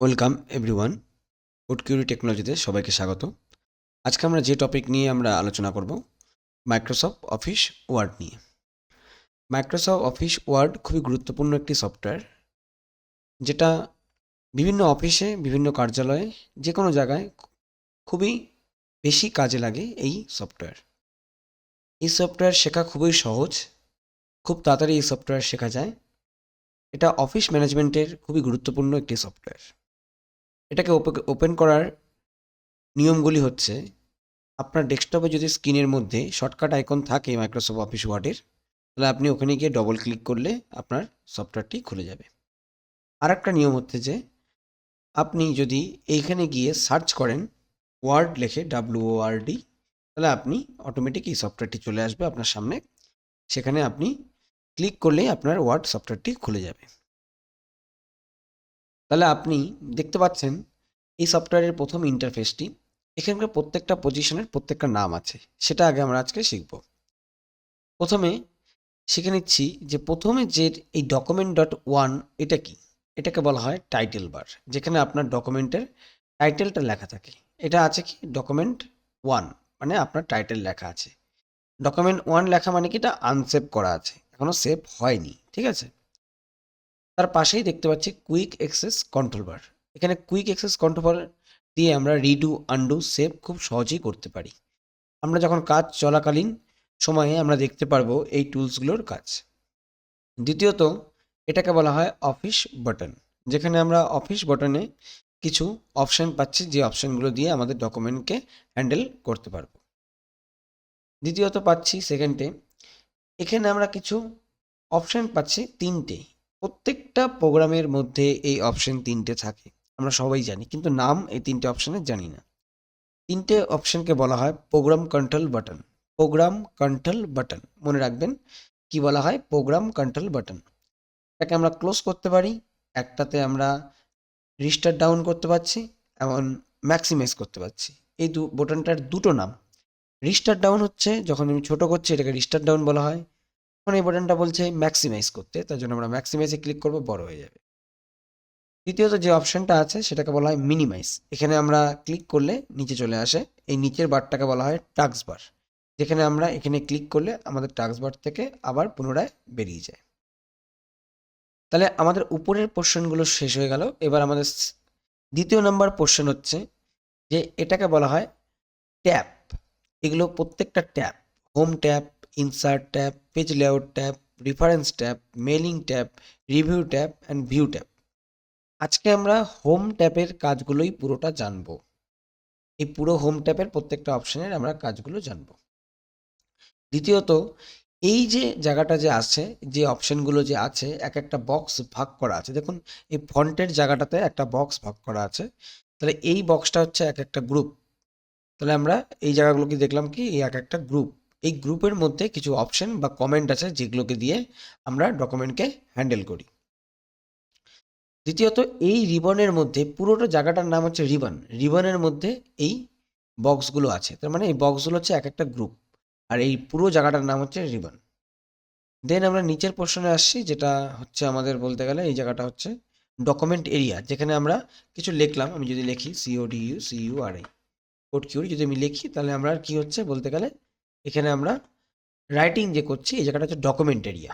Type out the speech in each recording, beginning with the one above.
Welcome everyone ফুডকিউরি টেকনোলজিতে সবাইকে স্বাগত। আজকে আমরা যে টপিক নিয়ে আমরা আলোচনা করব, মাইক্রোসফট অফিস ওয়ার্ড নিয়ে। মাইক্রোসফট অফিস ওয়ার্ড খুবই গুরুত্বপূর্ণ একটি সফটওয়্যার, যেটা বিভিন্ন অফিসে, বিভিন্ন কার্যালয়ে যে কোনো জায়গায় খুবই বেশি কাজে লাগে এই সফটওয়্যার। এই সফটওয়্যার শেখা খুবই সহজ, খুব তাড়াতাড়ি এই সফটওয়্যার শেখা যায়। এটা অফিস ম্যানেজমেন্টের খুবই গুরুত্বপূর্ণ একটি সফটওয়্যার। এটাকে ওপেন করার নিয়মগুলি হচ্ছে, আপনার ডেস্কটপে যদি স্ক্রিনের মধ্যে শর্টকাট আইকন থাকে মাইক্রোসফট অফিস ওয়ার্ডের তাহলে আপনি ওখানে গিয়ে ডবল ক্লিক করলে আপনার সফটওয়্যারটি খুলে যাবে। আর একটা নিয়ম হচ্ছে যে, আপনি যদি এইখানে গিয়ে সার্চ করেন ওয়ার্ড লেখে আর ডি তাহলে আপনি অটোমেটিক এই সফটওয়্যারটি চলে আসবে আপনার সামনে। সেখানে আপনি ক্লিক করলেই আপনার ওয়ার্ড সফটওয়্যারটি খুলে যাবে। তাহলে আপনি দেখতে পাচ্ছেন এই সফটওয়্যারের প্রথম ইন্টারফেসটি এখানকার প্রত্যেকটা পজিশনের প্রত্যেকটা নাম আছে। সেটা আগে আমরা আজকে শিখব। প্রথমে শিখে নিচ্ছি যে প্রথমে যে এই ডকুমেন্ট ডট ওয়ান এটা কি? এটাকে বলা হয় টাইটেল বার যেখানে আপনার ডকুমেন্টের টাইটেলটা লেখা থাকে। এটা আছে কি? ডকুমেন্ট ওয়ান মানে আপনার টাইটেল লেখা আছে। ডকুমেন্ট ওয়ান লেখা মানে কি? এটা আনসেভ করা আছে। এখনও সেভ হয়নি, ঠিক আছে? তার পাশেই দেখতে পাচ্ছি কুইক অ্যাক্সেস কন্ট্রোল বার এখানে কুইক অ্যাক্সেস কন্ট্রোল বার দিয়ে আমরা রিডু আন্ডু সেভ খুব সহজেই করতে পারি। আমরা যখন কাজ চলাকালীন সময়ে আমরা দেখতে পারব এই টুলসগুলোর কাজ। দ্বিতীয়ত, এটাকে বলা হয় অফিস বাটন যেখানে আমরা অফিস বাটনে কিছু অপশান পাচ্ছি, যে অপশানগুলো দিয়ে আমাদের ডকুমেন্টকে হ্যান্ডেল করতে পারব। দ্বিতীয়ত পাচ্ছি সেকেন্ডে এখানে আমরা কিছু অপশান পাচ্ছি তিনটে প্রত্যেকটা প্রোগ্রামের মধ্যে এই অপশন তিনটে থাকে। আমরা সবাই জানি, কিন্তু নাম এই তিনটে অপশনের জানি না। তিনটে অপশনকে বলা হয় program control button program control button মনে রাখবেন, কি বলা হয়? প্রোগ্রাম কন্ট্রোল বাটন এটাকে আমরা ক্লোজ করতে পারি। একটাতে আমরা রিস্টার ডাউন করতে পারছি এমন ম্যাক্সিমাইজ করতে পারছি। এই দু বাটনটার দুটো নাম। রিস্টার ডাউন হচ্ছে, যখন আমি ছোটো করছি, এটাকে রিস্টার ডাউন বলা হয়। এখন এই বাটনটা বলছে ম্যাক্সিমাইজ করতে, তার জন্য আমরা ম্যাক্সিমাইজে ক্লিক করব, বড় হয়ে যাবে। দ্বিতীয়ত যে অপশনটা আছে, সেটাকে বলা হয় মিনিমাইজ এখানে আমরা ক্লিক করলে নিচে চলে আসে, এই নিচের বারটাকে বলা হয় টাক্স বার যেখানে আমরা এখানে ক্লিক করলে আমাদের টাক্স বার থেকে আবার পুনরায় বেরিয়ে যায়। তাহলে আমাদের উপরের পোর্শনগুলো শেষ হয়ে গেল। এবার আমাদের দ্বিতীয় নাম্বার পোর্শন হচ্ছে যে এটাকে বলা হয় ট্যাপ এগুলো প্রত্যেকটা tab home tab insert tab page layout tab reference tab mailing tab review tab and view tab আজকে আমরা হোম ট্যাবের কাজগুলোই পুরোটা জানব। এই পুরো হোম ট্যাবের প্রত্যেকটা অপশনের আমরা কাজগুলো জানব। দ্বিতীয়ত, এই যে জায়গাটা যে আছে, যে অপশনগুলো যে আছে, এক একটা বক্স ভাগ করা আছে। দেখুন, এই ফন্টের জায়গাটাতে একটা বক্স ভাগ করা আছে। তাহলে এই বক্সটা হচ্ছে এক একটা গ্রুপ তাহলে আমরা এই জায়গাগুলোকে দেখলাম কি, এই এক একটা গ্রুপ এই গ্রুপের মধ্যে কিছু অপশন বা কমেন্ট আছে যেগুলোকে দিয়ে আমরা ডকুমেন্টকে হ্যান্ডেল করি। দ্বিতীয়ত, এই রিবনের মধ্যে পুরোটা জায়গাটার নাম হচ্ছে রিবন রিবনের মধ্যে এই বক্সগুলো আছে। তার মানে এই বক্সগুলো হচ্ছে এক একটা গ্রুপ আর এই পুরো জায়গাটার নাম হচ্ছে রিবন দেন আমরা নিচের পোর্শনে আসছি, যেটা হচ্ছে আমাদের বলতে গেলে এই জায়গাটা হচ্ছে ডকুমেন্ট এরিয়া যেখানে আমরা কিছু লিখলাম। আমি যদি লিখি C O D U C U R I code curiae যদি আমি লিখি, তাহলে আমরা কি হচ্ছে বলতে গেলে এখানে আমরা রাইটিং যে করছি এই জায়গাটা হচ্ছে ডকুমেন্ট এরিয়া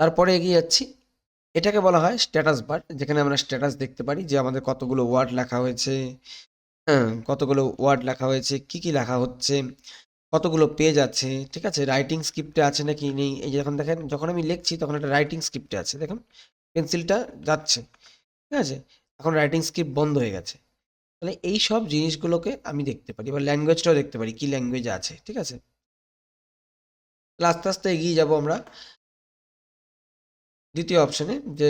তারপরে এগিয়ে যাচ্ছি। এটাকে বলা হয় স্ট্যাটাস বার যেখানে আমরা স্ট্যাটাস দেখতে পারি যে আমাদের কতগুলো ওয়ার্ড লেখা হয়েছে হ্যাঁ, কতগুলো ওয়ার্ড লেখা হয়েছে কি কি লেখা হচ্ছে কতগুলো পেজ আছে ঠিক আছে? রাইটিং স্ক্রিপ্টে আছে নাকি নেই? এই যখন দেখেন যখন আমি লিখছি তখন একটা রাইটিং স্ক্রিপ্টে আছে। দেখুন পেন্সিলটা যাচ্ছে ঠিক আছে? এখন রাইটিং স্ক্রিপ্ট বন্ধ হয়ে গেছে। তাহলে এই সব জিনিসগুলোকে আমি দেখতে পারি বা ল্যাঙ্গুয়েজটাও দেখতে পারি, কী ল্যাঙ্গুয়েজ আছে, ঠিক আছে? আস্তে আস্তে এগিয়ে যাব আমরা। দ্বিতীয় অপশানে যে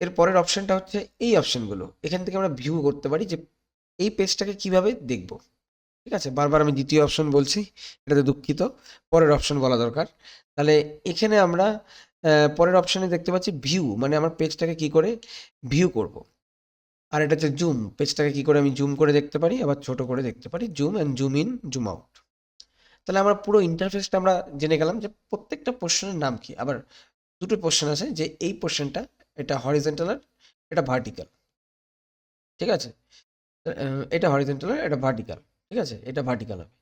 এর পরের অপশানটা হচ্ছে এই অপশানগুলো এখান থেকে আমরা ভিউ করতে পারি যে এই পেজটাকে কীভাবে দেখব, ঠিক আছে? বারবার আমি দ্বিতীয় অপশন বলছি, এটাতে দুঃখিত, পরের অপশন বলা দরকার। তাহলে এখানে আমরা পরের অপশানে দেখতে পাচ্ছি ভিউ মানে আমার পেজটাকে কি করে ভিউ করব। আর এটা হচ্ছে জুম পেজটাকে কি করে আমি জুম করে দেখতে পারি? আবার ছোট করে দেখতে পারি। Zoom and zoom in zoom out তাহলে আমরা পুরো ইন্টারফেসটা আমরা জেনে গেলাম যে প্রত্যেকটা পোর্শনের নাম কি। আবার দুটো পোর্শন আছে যে এই পোর্শনটা এটা হরিজেন্টাল আর এটা ভার্টিক্যাল ঠিক আছে? এটা হরিজেন্টাল আর এটা ভার্টিক্যাল ঠিক আছে? এটা ভার্টিক্যাল হবে।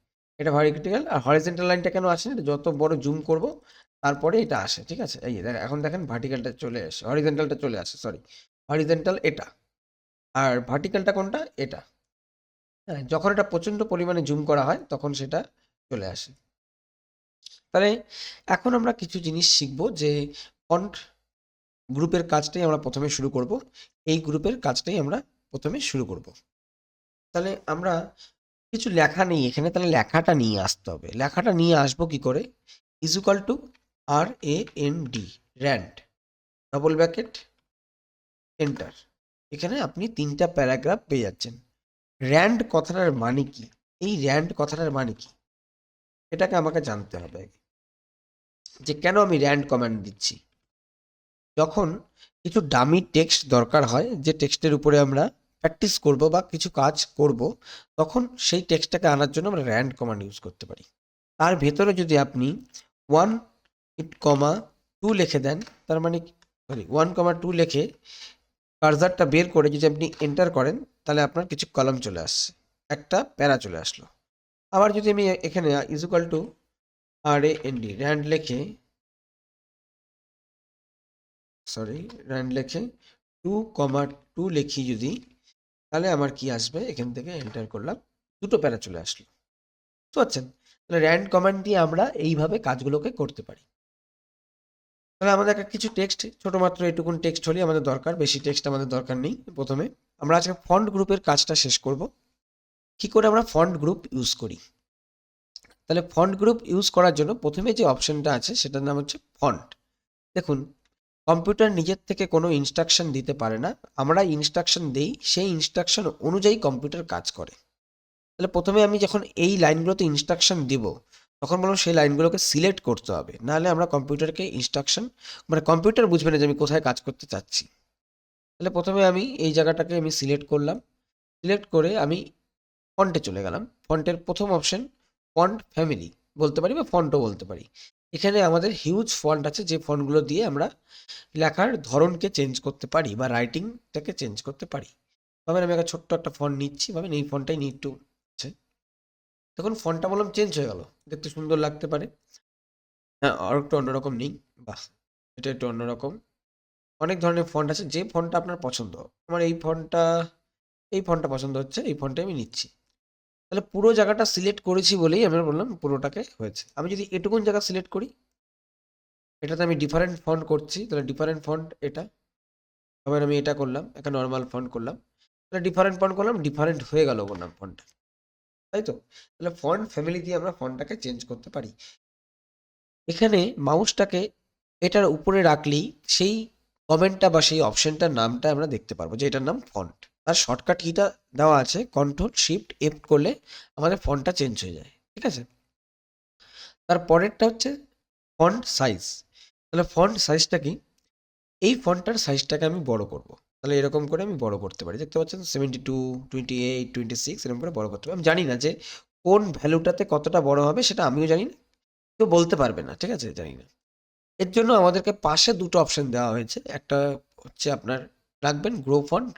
এটা ভার্টিক্যাল আর হরিজেন্টাল লাইনটা কেন আসে এটা যত বড় জুম করব, তারপরে এটা আসে। ঠিক আছে? এই এখন দেখেন ভার্টিক্যালটা চলে আসে। হরিজেন্টালটা চলে আসে সরি হরিজেন্টাল এটা। আর ভার্টিক্যালটা কোনটা? এটা। হ্যাঁ যখন এটা প্রচণ্ড পরিমাণে জুম করা হয়, তখন সেটা চলে আসে। তাহলে এখন আমরা কিছু জিনিস শিখব যে ফন্ট গ্রুপের কাজটাই আমরা প্রথমে শুরু করব। এই গ্রুপের কাজটাই আমরা প্রথমে শুরু করব। তাহলে আমরা কিছু লেখা নেই এখানে, তাহলে লেখাটা নিয়ে আসতে হবে। লেখাটা নিয়ে আসব কি করে? Is equal to R A N D rand double bracket enter এখানে আপনি তিনটা প্যারাগ্রাফ পেয়ে যাচ্ছেন। র্যান্ড কথাটার মানে কি? এই র্যান্ড কথাটার মানে কি? এটাকে আমাকে জানতে হবে যে কেন আমি র্যান্ড কমান্ড দিচ্ছি? যখন কিছু ডামি টেক্সট দরকার হয়, যে টেক্সটের উপরে আমরা প্র্যাকটিস করব বা কিছু কাজ করব, তখন সেই টেক্সটটাকে আনার জন্য আমরা র্যান্ড কমান্ড ইউজ করতে পারি। তার ভেতরে যদি আপনি ওয়ান ইট কমা টু লিখে দেন, তার মানে সরি ওয়ান কমা টু লিখে কার্জারটা বের করে যদি আপনি এন্টার করেন, তাহলে আপনার কিছু কলম চলে আসছে। একটা প্যারা চলে আসলো। আবার যদি আমি এখানে is equal to R A N D rand লেখে সরি র্যান্ড লেখে টু কমা টু লিখি যদি, তাহলে আমার কি আসবে? এখান থেকে এন্টার করলাম, দুটো প্যারা চলে আসলো। বুঝতে পারছেন তাহলে র্যান্ড কমান্ড দিয়ে আমরা এইভাবে কাজগুলোকে করতে পারি। তাহলে আমাদের একটা কিছু টেক্সট ছোট মাত্র এটুকুন টেক্সট হলেই আমাদের দরকার, বেশি টেক্সট আমাদের দরকার নেই প্রথমে। আমরা আজকে ফন্ট গ্রুপের কাজটা শেষ করব। কি করে আমরা ফন্ট গ্রুপ ইউজ করি? তাহলে ফন্ট গ্রুপ ইউজ করার জন্য প্রথমে যে অপশনটা আছে, সেটার নাম হচ্ছে ফন্ট দেখুন কম্পিউটার নিজের থেকে কোনো ইনস্ট্রাকশন দিতে পারে না। আমরা ইনস্ট্রাকশন দেই, সেই ইনস্ট্রাকশন অনুযায়ী কম্পিউটার কাজ করে। তাহলে প্রথমে আমি যখন এই লাইনগুলোতে ইনস্ট্রাকশন দিব তখন বললাম সেই লাইনগুলোকে সিলেক্ট করতে হবে। নাহলে আমরা কম্পিউটারকে ইনস্ট্রাকশন মানে কম্পিউটার বুঝবে না যে আমি কোথায় কাজ করতে চাচ্ছি। তাহলে প্রথমে আমি এই জায়গাটাকে আমি সিলেক্ট করলাম। সিলেক্ট করে আমি ফন্টে চলে গেলাম। ফন্টের প্রথম অপশন ফন্ট ফ্যামিলি বলতে পারি বা ফন্টও বলতে পারি। এখানে আমাদের হিউজ ফন্ট আছে, যে ফন্টগুলো দিয়ে আমরা লেখার ধরনকে চেঞ্জ করতে পারি বা রাইটিংটাকে চেঞ্জ করতে পারি। ভাবেন আমি একটা ছোট্ট একটা ফন্ট নিচ্ছি, ভাবেন এই ফন্টটাই একটু আছে। তখন ফন্টটা বললাম চেঞ্জ হয়ে গেল। দেখতে সুন্দর লাগতে পারে। হ্যাঁ আর একটু অন্যরকম নেই। বাহ, এটা একটু অন্যরকম অনেক ধরনের ফন্ট আছে, যে ফন্টটা আপনার পছন্দ। আমার এই ফন্টটা এই ফন্টটা পছন্দ হচ্ছে, এই ফন্টটা আমি নিচ্ছি। তাহলে পুরো জায়গাটা সিলেক্ট করেছি বলেই আমি বললাম পুরোটাকে হয়েছে। আমি যদি এটুকুন জায়গা সিলেক্ট করি, এটাতে আমি ডিফারেন্ট ফন্ট করছি। তাহলে ডিফারেন্ট ফন্ট এটা। আবার আমি এটা করলাম, একটা নর্মাল ফন্ট করলাম। তাহলে ডিফারেন্ট ফন্ট করলাম ডিফারেন্ট হয়ে গেল বললাম ফন্টটা তাই তো তাহলে ফন্ট ফ্যামিলি দিয়ে আমরা ফন্টটাকে চেঞ্জ করতে পারি। এখানে মাউসটাকে এটার উপরে রাখলেই সেই কমেন্টটা বা সেই অপশনটার নামটা আমরা দেখতে পারব যে এটার নাম ফন্ট আর শর্টকাট কিটা দেওয়া আছে কন্ট্রোল শিফট এফ করলে আমাদের ফন্টটা চেঞ্জ হয়ে যায়, ঠিক আছে? তার পরেরটা হচ্ছে ফন্ট সাইজ তাহলে ফন্ট সাইজটা কি? এই ফন্টটার সাইজটাকে আমি বড় করব। তাহলে এরকম করে আমি বড় করতে পারি। দেখতে পাচ্ছেন seventy two twenty eight twenty six এরকম করে বড় করতে পারি। আমি জানি না যে কোন ভ্যালুটাতে কতটা বড় হবে সেটা আমিও জানি না। কেউ বলতে পারবে না, ঠিক আছে? জানি না। এর জন্য আমাদেরকে পাশে দুটো অপশন দেওয়া হয়েছে। একটা হচ্ছে আপনার রাখবেন গ্রো ফন্ট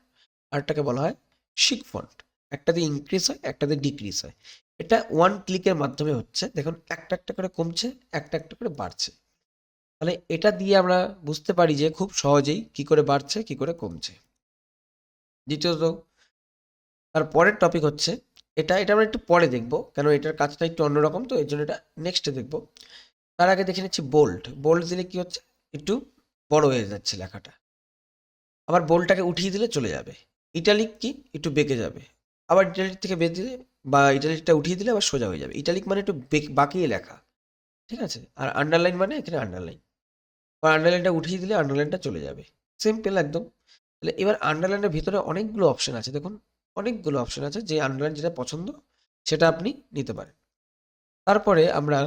আরটাকে বলা হয় শিক ফন্ট একটাতে ইনক্রিজ হয় একটাতে ডিক্রিজ হয়। এটা ওয়ান ক্লিকের মাধ্যমে হচ্ছে। দেখুন, একটা একটা করে কমছে, একটা একটা করে বাড়ছে। তাহলে এটা দিয়ে আমরা বুঝতে পারি যে খুব সহজেই কি করে বাড়ছে, কি করে কমছে। দ্বিতীয়ত, তার পরের টপিক হচ্ছে, এটা এটা আমরা একটু পরে দেখব, কেন এটার কাজটা একটু অন্যরকম, তো এর জন্য এটা নেক্সটে দেখব। তার আগে দেখে নিচ্ছি বোল্ড বোল্ড দিলে কি হচ্ছে? একটু বড় হয়ে যাচ্ছে লেখাটা। আবার বোল্ডটাকে উঠিয়ে দিলে চলে যাবে। ইটালিক কি? একটু বেঁকে যাবে। আবার ইটালিক থেকে বেঁধে দিলে বা ইটালিকটা উঠিয়ে দিলে আবার সোজা হয়ে যাবে। ইটালিক মানে একটু বেক- বাঁকিয়ে লেখা। ঠিক আছে? আর আন্ডারলাইন মানে এখানে আন্ডারলাইন আর আন্ডারলাইনটা উঠিয়ে দিলে আন্ডারলাইনটা চলে যাবে। সিম্পল একদম। তাহলে এবার আন্ডারলাইনের ভিতরে অনেকগুলো অপশন আছে। দেখুন, অনেকগুলো অপশন আছে যে আন্ডারলাইন যেটা পছন্দ, সেটা আপনি নিতে পারেন। তারপরে আমরা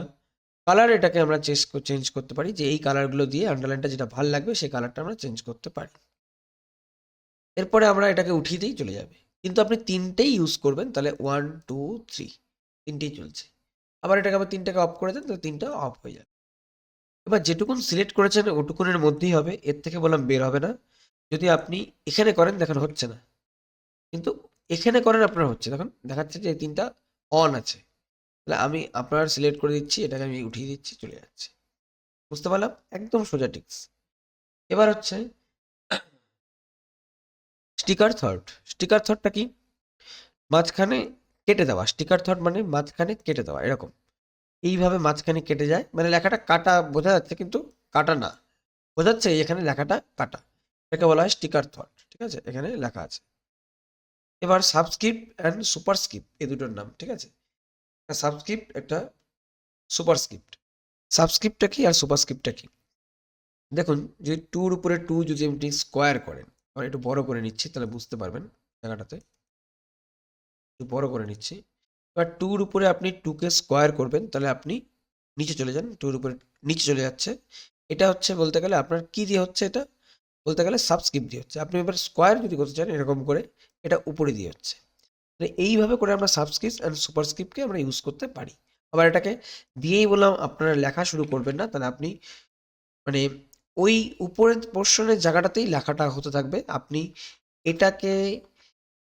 কালার এটাকে আমরা চেঞ্জ চেঞ্জ করতে পারি যে এই কালারগুলো দিয়ে আন্ডারলাইনটা যেটা ভালো লাগবে, সেই কালারটা আমরা চেঞ্জ করতে পারি। এরপরে আমরা এটাকে উঠিয়ে দিয়েই চলে যাবে। কিন্তু আপনি তিনটেই ইউজ করবেন, তাহলে ওয়ান টু থ্রি তিনটেই চলছে। আবার এটাকে আবার তিনটাকে অফ করে দেন, তাহলে তিনটা অফ হয়ে যাবে। এবার যেটুকুন সিলেক্ট করেছেন ওটুকুনের মধ্যেই হবে, এর থেকে বললাম বের হবে না। যদি আপনি এখানে করেন, দেখেন হচ্ছে না। কিন্তু এখানে করেন আপনার হচ্ছে, দেখুন দেখাচ্ছে যে এই তিনটা অন আছে। তাহলে আমি আপনার সিলেক্ট করে দিচ্ছি, এটাকে আমি উঠিয়ে দিচ্ছি, চলে যাচ্ছে। বুঝতে পারলাম? একদম সোজা টিক্স এবার হচ্ছে স্টিকার থট স্টিকার থটটা কি? মাঝখানে কেটে দেওয়া। স্টিকার থট মানে মাঝখানে কেটে দেওয়া, এরকম। এইভাবে মাঝখানে কেটে যায়। মানে লেখাটা কাটা বোঝা যাচ্ছে কিন্তু কাটা না। বোঝাচ্ছে এখানে লেখাটা কাটা। এটাকে বলা হয় স্টিকার থট ঠিক আছে? এখানে লেখা আছে। এবার সাবস্ক্রিপ্ট অ্যান্ড সুপারস্ক্রিপ্ট এই দুটোর নাম, ঠিক আছে? সাবস্ক্রিপ্ট একটা সুপারস্ক্রিপ্ট সাবস্ক্রিপ্টটা কি আর সুপারস্ক্রিপ্টটা কি? দেখুন, যদি টুর উপরে টু যদি আপনি স্কোয়ার করেন একটু বড় করে নিচ্ছি, তাহলে বুঝতে পারবেন জায়গাটাতে। একটু বড় করে নিচ্ছি। এবার টুর উপরে আপনি টুকে স্কোয়ার করবেন, তাহলে আপনি নিচে চলে যান টুর উপরে নিচে চলে যাচ্ছে। এটা হচ্ছে বলতে গেলে আপনার কি দিয়ে হচ্ছে এটা? বলতে গেলে সাবস্ক্রিপ্ট দিয়ে হচ্ছে। আপনি এবার স্কোয়ার যদি করতে চান এরকম করে, এটা উপরে দিয়ে হচ্ছে। তাহলে এইভাবে করে আমরা সাবস্ক্রিপ্ট অ্যান্ড সুপারস্ক্রিপ্টকে আমরা ইউজ করতে পারি। আবার এটাকে দিয়েই বললাম, আপনারা লেখা শুরু করবেন না, তাহলে আপনি মানে ওই উপরের পোর্শনের জায়গাটাতেই লেখাটা হতে থাকবে। আপনি এটাকে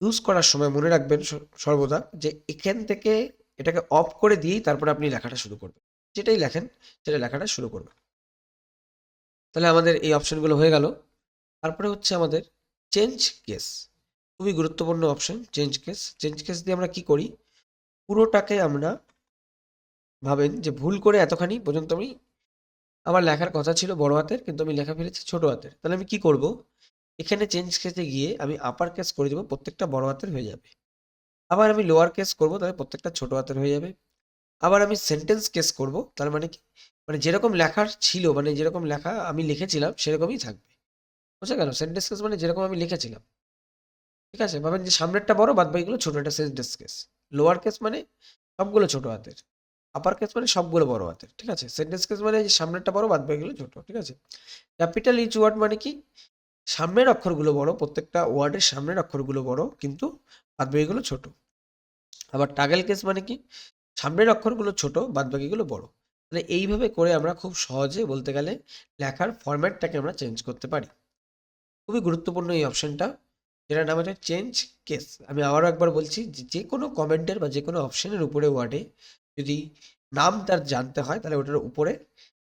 ইউজ করার সময় মনে রাখবেন সর্বদা যে এখান থেকে এটাকে অফ করে দিয়েই তারপরে আপনি লেখাটা শুরু করবেন। যেটাই লেখেন সেটা লেখাটা শুরু করবেন। তাহলে আমাদের এই অপশনগুলো হয়ে গেল। তারপরে হচ্ছে আমাদের চেঞ্জ কেস খুবই গুরুত্বপূর্ণ option change case change case দিয়ে আমরা কি করি? পুরোটাকে আমরা ভাবেন যে ভুল করে এতখানি পর্যন্ত আমি, আমার লেখার কথা ছিল বড় হাতের, কিন্তু আমি লেখা ফেলেছি ছোট হাতের। তাহলে আমি কি করব? এখানে চেঞ্জ কেসে গিয়ে আমি আপার কেস করে দেবো, প্রত্যেকটা বড় হাতের হয়ে যাবে। আবার আমি লোয়ার কেস করব, তাহলে প্রত্যেকটা ছোট হাতের হয়ে যাবে। আবার আমি সেন্টেন্স কেস করব, তার মানে কি? মানে যেরকম লেখার ছিল মানে যেরকম লেখা আমি লিখেছিলাম, সেরকমই থাকবে। বুঝা গেল? সেন্টেন্স কেস মানে যেরকম আমি লিখেছিলাম। ঠিক আছে? ভাবেন যে সামনেরটা বড়, বাদ বাকিগুলো ছোট একটা সেন্টেন্স কেস লোয়ার কেস মানে সবগুলো ছোট হাতের। আপার কেস মানে সবগুলো বড় হাতের। ঠিক আছে? সেন্টেন্স কেস মানে সামনেরটা বড়, বাদ বাকিগুলো ছোট। ঠিক আছে? ক্যাপিটাল ইচ ওয়ার্ড মানে কি? সামনের অক্ষরগুলো বড়, প্রত্যেকটা ওয়ার্ডের সামনের অক্ষরগুলো বড়, কিন্তু বাদ বাকিগুলো ছোট। আবার টাগেল কেস মানে কি? সামনের অক্ষরগুলো ছোট বাদ বাকিগুলো বড়। মানে এইভাবে করে আমরা খুব সহজে বলতে গেলে লেখার ফরম্যাটটাকে আমরা চেঞ্জ করতে পারি। খুবই গুরুত্বপূর্ণ এই অপশনটা যেটার নাম হচ্ছে চেঞ্জ কেস আমি আবারও একবার বলছি, যে কোনো কমেন্টের বা যে কোনো অপশনের উপরে ওয়ার্ডে যদি নাম তার জানতে হয়, তাহলে ওটার উপরে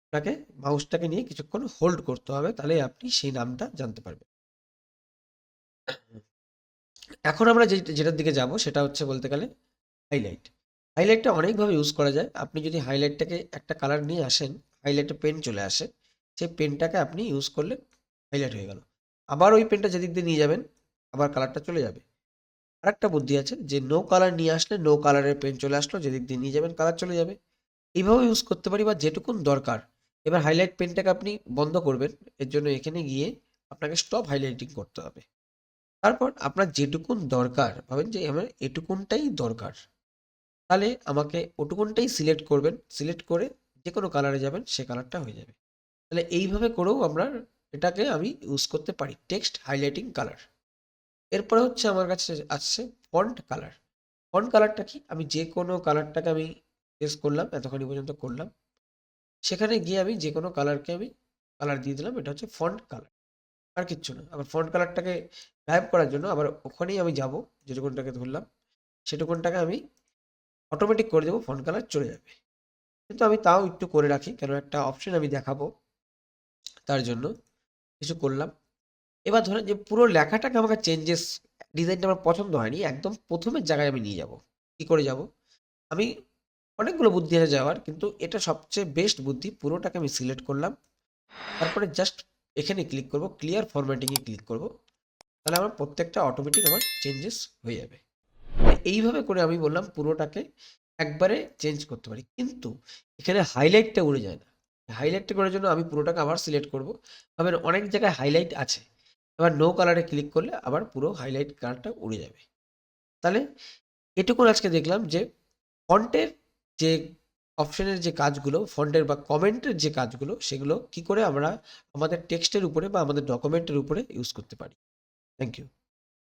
আপনাকে মাউসটাকে নিয়ে কিছুক্ষণ হোল্ড করতে হবে, তাহলে আপনি সেই নামটা জানতে পারবেন। এখন আমরা যে, যেটার দিকে যাব সেটা হচ্ছে বলতে গেলে হাইলাইট হাইলাইটটা অনেকভাবে ইউজ করা যায়। আপনি যদি হাইলাইটটাকে একটা কালার নিয়ে আসেন হাইলাইটে পেন চলে আসে, সেই পেনটাকে আপনি ইউজ করলে হাইলাইট হয়ে গেল। আবার ওই পেনটা যেদিক দিয়ে নিয়ে যাবেন, আবার কালারটা চলে যাবে। আরেকটা বুদ্ধি আছে যে নো কালার নিয়ে আসলে নো কালারের পেন চলে আসলো, যেদিক দিয়ে নিয়ে যাবেন কালার চলে যাবে। এইভাবে ইউজ করতে পারি বা যেটুকুন দরকার এবার হাইলাইট পেনটাকে আপনি বন্ধ করবেন। এর জন্য এখানে গিয়ে আপনাকে স্টপ হাইলাইটিং করতে হবে। তারপর আপনার যেটুকুন দরকার, ভাবেন যে আমার এটুকুনটাই দরকার, তাহলে আমাকে ওটুকুনটাই সিলেক্ট করবেন। সিলেক্ট করে যে কোনো কালারে যাবেন, সে কালারটা হয়ে যাবে। তাহলে এইভাবে করেও আমরা এটাকে আমি ইউজ করতে পারি টেক্সট হাইলাইটিং কালার এরপরে হচ্ছে আমার কাছে আসছে ফন্ট কালার ফন্ট কালারটা কি? আমি যে কোনো কালারটাকে আমি চেস করলাম, এতখানি পর্যন্ত করলাম। সেখানে গিয়ে আমি যে কোনো কালারকে আমি কালার দিয়ে দিলাম, এটা হচ্ছে ফন্ট কালার আর কিচ্ছু না। আবার ফন্ট কালারটাকে গায়েব করার জন্য আবার ওখানেই আমি যাব, যেটুকুনটাকে ধরলাম, সেটুকুনটাকে আমি অটোমেটিক করে দেবো ফন্ট কালার চলে যাবে। কিন্তু আমি তাও একটু করে রাখি, কেন একটা অপশন আমি দেখাবো, তার জন্য কিছু করলাম। এবার ধরেন যে পুরো লেখাটাকে আমাকে চেঞ্জেস ডিজাইনটা আমার পছন্দ হয়নি, একদম প্রথমের জায়গায় আমি নিয়ে যাব। কি করে যাব? আমি অনেকগুলো বুদ্ধি আছে যাওয়ার, কিন্তু এটা সবচেয়ে বেস্ট বুদ্ধি, পুরোটাকে আমি সিলেক্ট করলাম। তারপরে জাস্ট এখানে ক্লিক করব ক্লিয়ার ফরম্যাটিংয়ে ক্লিক করব। তাহলে আমার প্রত্যেকটা অটোমেটিক আমার চেঞ্জেস হয়ে যাবে। এইভাবে করে আমি বললাম পুরোটাকে একবারে চেঞ্জ করতে পারি। কিন্তু এখানে হাইলাইটটা উড়ে যায় না। হাইলাইটটা করার জন্য আমি পুরোটাকে আবার সিলেক্ট করব। ভাবেন অনেক জায়গায় হাইলাইট আছে। এবার নো কালারে ক্লিক করলে আবার পুরো হাইলাইট কালারটা উড়ে যাবে। তাহলে এটুকুন আজকে দেখলাম যে ফন্টের যে অপশনের যে কাজগুলো ফন্টের বা কমেন্টের যে কাজগুলো, সেগুলো কি করে আমরা আমাদের টেক্সটের উপরে বা আমাদের ডকুমেন্টের উপরে ইউজ করতে পারি? Thank you